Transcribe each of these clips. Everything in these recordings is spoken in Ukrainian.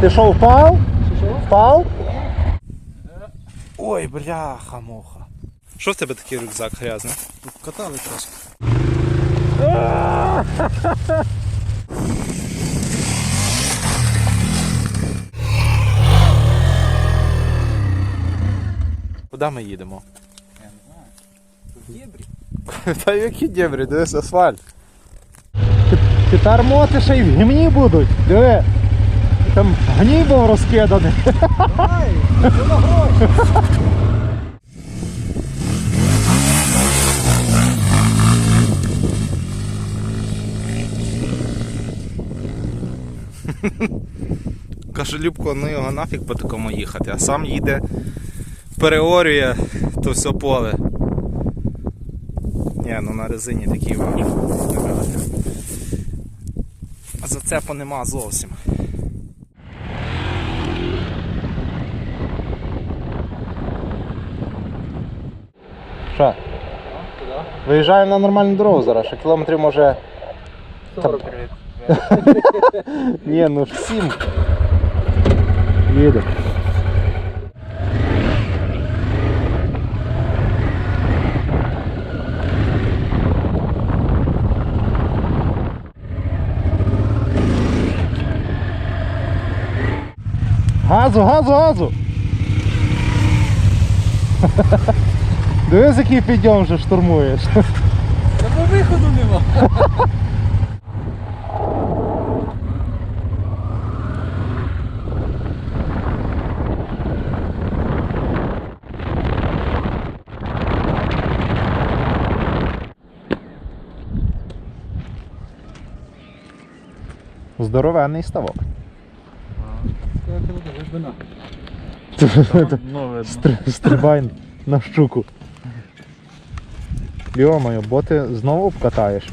Ти що, впав? Впав? Ой, бляха, муха. Що в тебе такий рюкзак грязний? Катали трошки. Куди ми їдемо? Я не знаю. В дєбрі. Та які дєбрі, дивись асфальт. Тепер моти ще й в гімні будуть. Диви. Там гній був розкиданий. Ай, це на гроші. Каже Любко, ну його нафіг по такому їхати, а сам їде, переорює то все поле. Ні, ну на резині такий вау. А зацепу нема зовсім. Що? Куди? Виїжджаємо на нормальну дорогу зараз, ще кілометрів може. 40 Ні, ну ж сім. Їде. Газу, газу, газу! Дивись, який підйом вже штурмуєш. Та бо виходу нема. Здоровенний ставок. Ну, Стрибай на щуку. Йомаю, бо ти знову обкатаєш.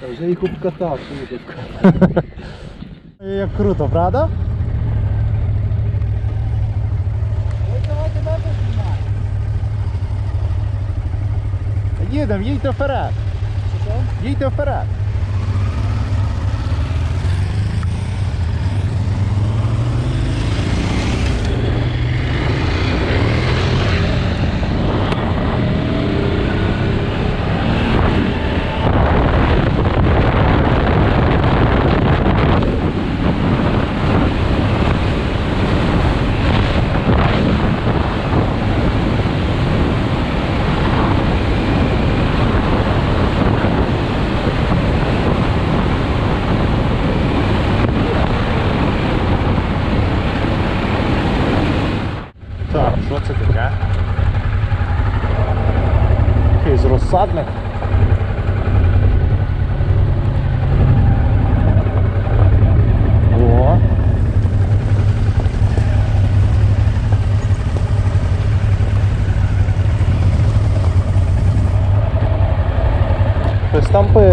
Та вже їх обкатав, швидко. Як круто, правда? Їдемо, їдьте вперед. Їдьте вперед. Так, що це таке? Якийсь розсадник. О.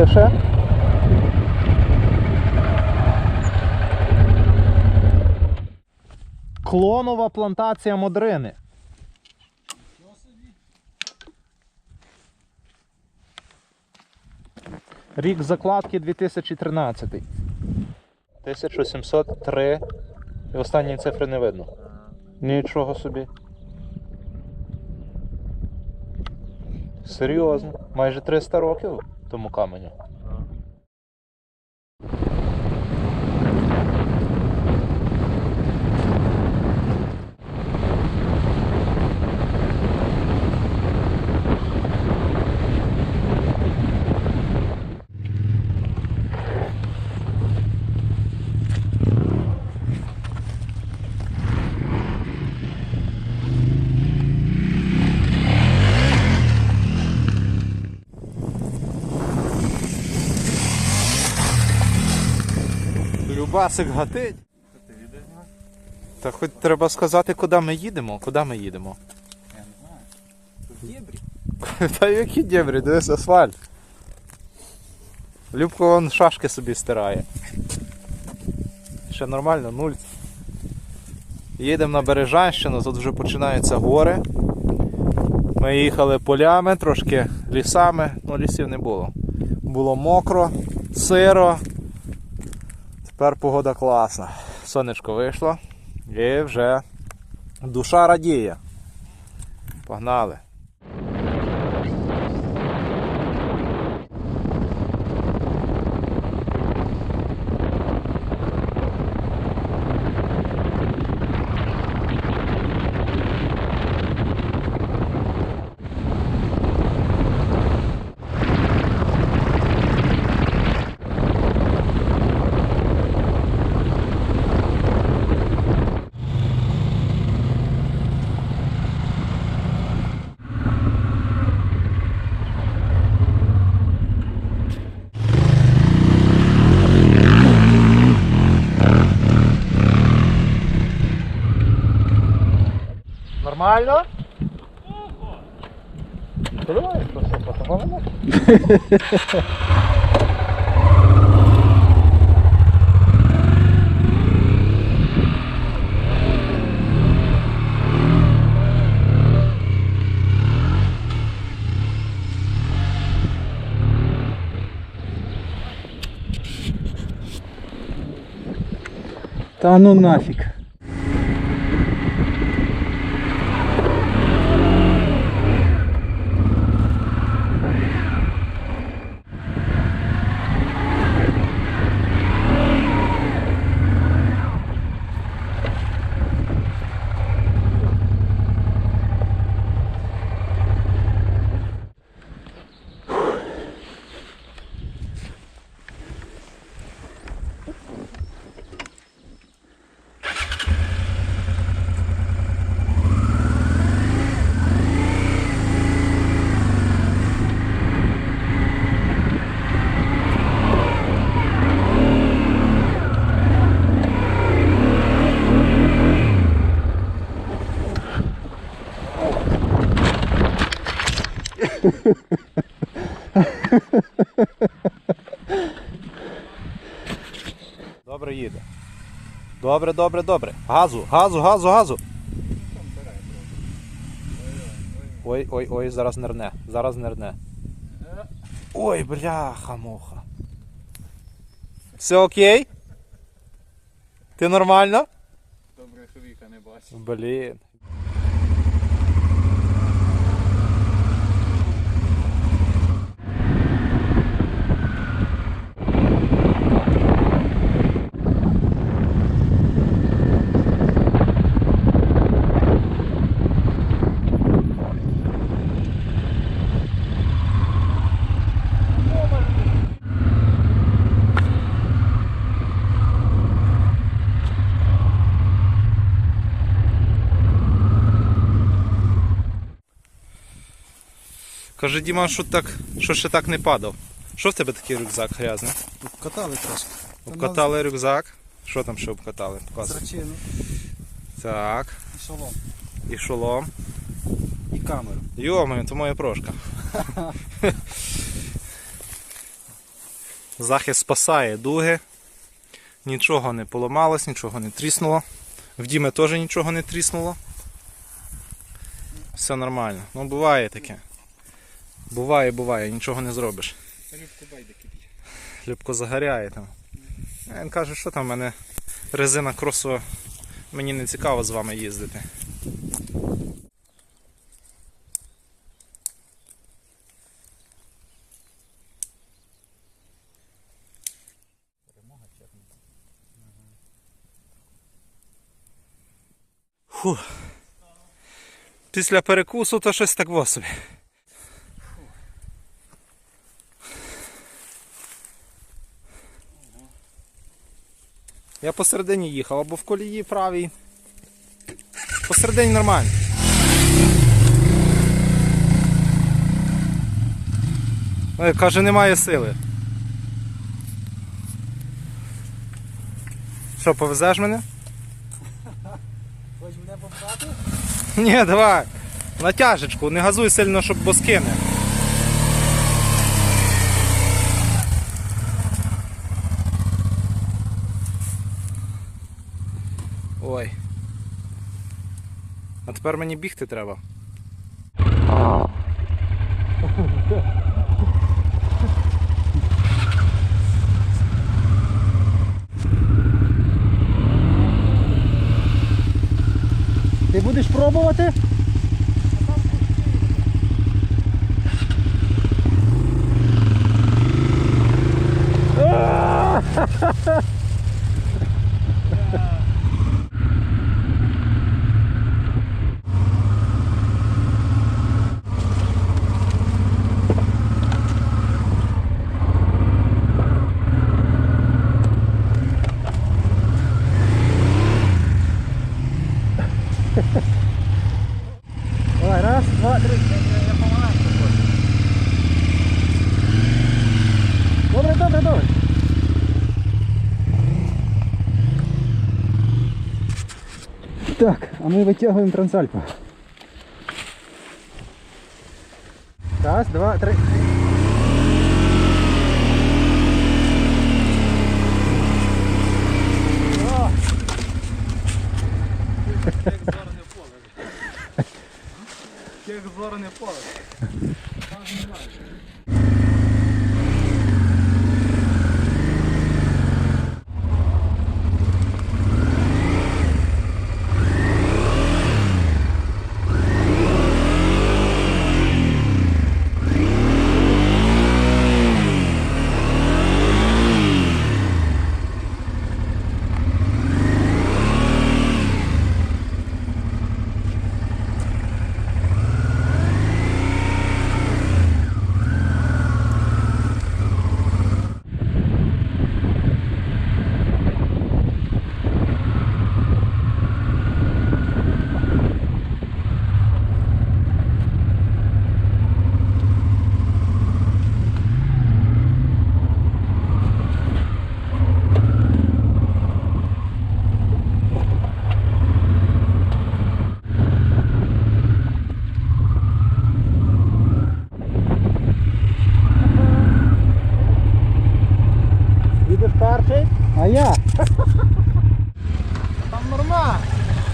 Хтось. Клонова плантація модрини. Рік закладки 2013. 1703. І останні цифри не видно. Нічого собі. Серйозно. Майже 300 років тому каменю. Любасик гатить. Та хоч треба сказати, куди ми їдемо. Куди ми їдемо? Я не знаю. Дєбрі. Та які дєбрі, дивись асфальт. Любко вон шашки собі стирає. Ще нормально, нуль. Їдемо на Бережанщину, тут вже починаються гори. Ми їхали полями, трошки лісами, ну лісів не було. Було мокро, сиро. Тепер погода класна. Сонечко вийшло і вже душа радіє. Погнали. Нормально? Фотофон. Та ну нафіг. Добре їде. Добре, добре, добре. Газу, газу, газу, газу. Ой, ой, ой, зараз нерне. Зараз нерне. Ой, бляха, муха. Все окей? Ти нормально? Добре, що віка не бачу. Блін. Каже, Діма, що так, що ще так не падав. Що в тебе такий рюкзак грязний? Катали трошки. Обкатали рюкзак. Що там ще обкатали? Показуй. Зрачину, Так. і шолом, І шолом. і камеру. Йомаю, то моя прошка. Захист спасає дуги. Нічого не поламалось, нічого не тріснуло. В Діме теж нічого не тріснуло. Все нормально. Ну буває таке. Буває, буває, нічого не зробиш. Рибку байде кипіть. Любко загоряє там. Він каже, що там в мене резина кросова. Мені не цікаво з вами їздити. Фу. Після перекусу то щось так в собі. Я посередині їхав, або в колії правій. Посередині нормально. Е, Каже, немає сили. Що, повезеш мене? Хочеш мене попхати? Ні, давай. Натяжечку, не газуй сильно, щоб бо скине. Ой. А тепер мені бігти треба. Ти будеш пробувати? Yeah. Так, а ми витягуємо трансальпа. Раз, два, три. О! Як зорене поле. Їдеш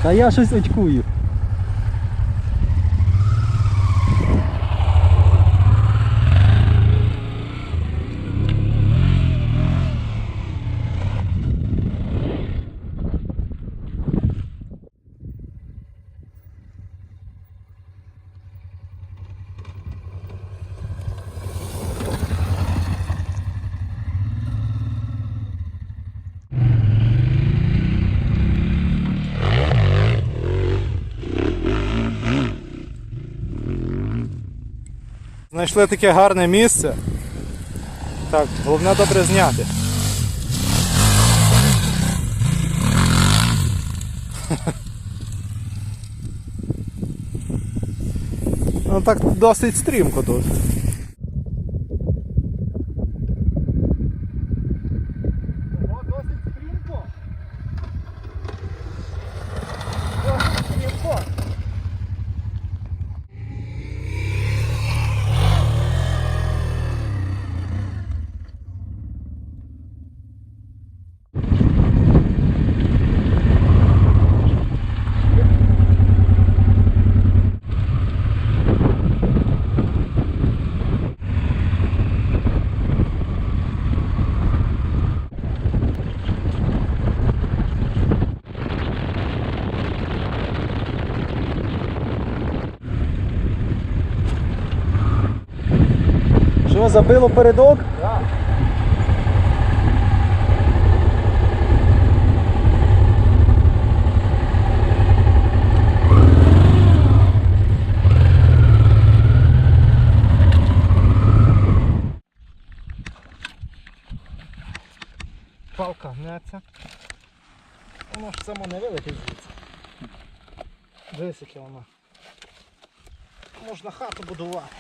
Та я щось очкую. Знайшли таке гарне місце. Так, головне добре зняти. Ну так досить стрімко тут. О, досить стрімко. Досить стрімко. Забило передок? Палка гнеться. Воно ж само не вилетить звідси. Дивись, воно. Можна хату будувати.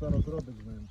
Зараз робить з ним.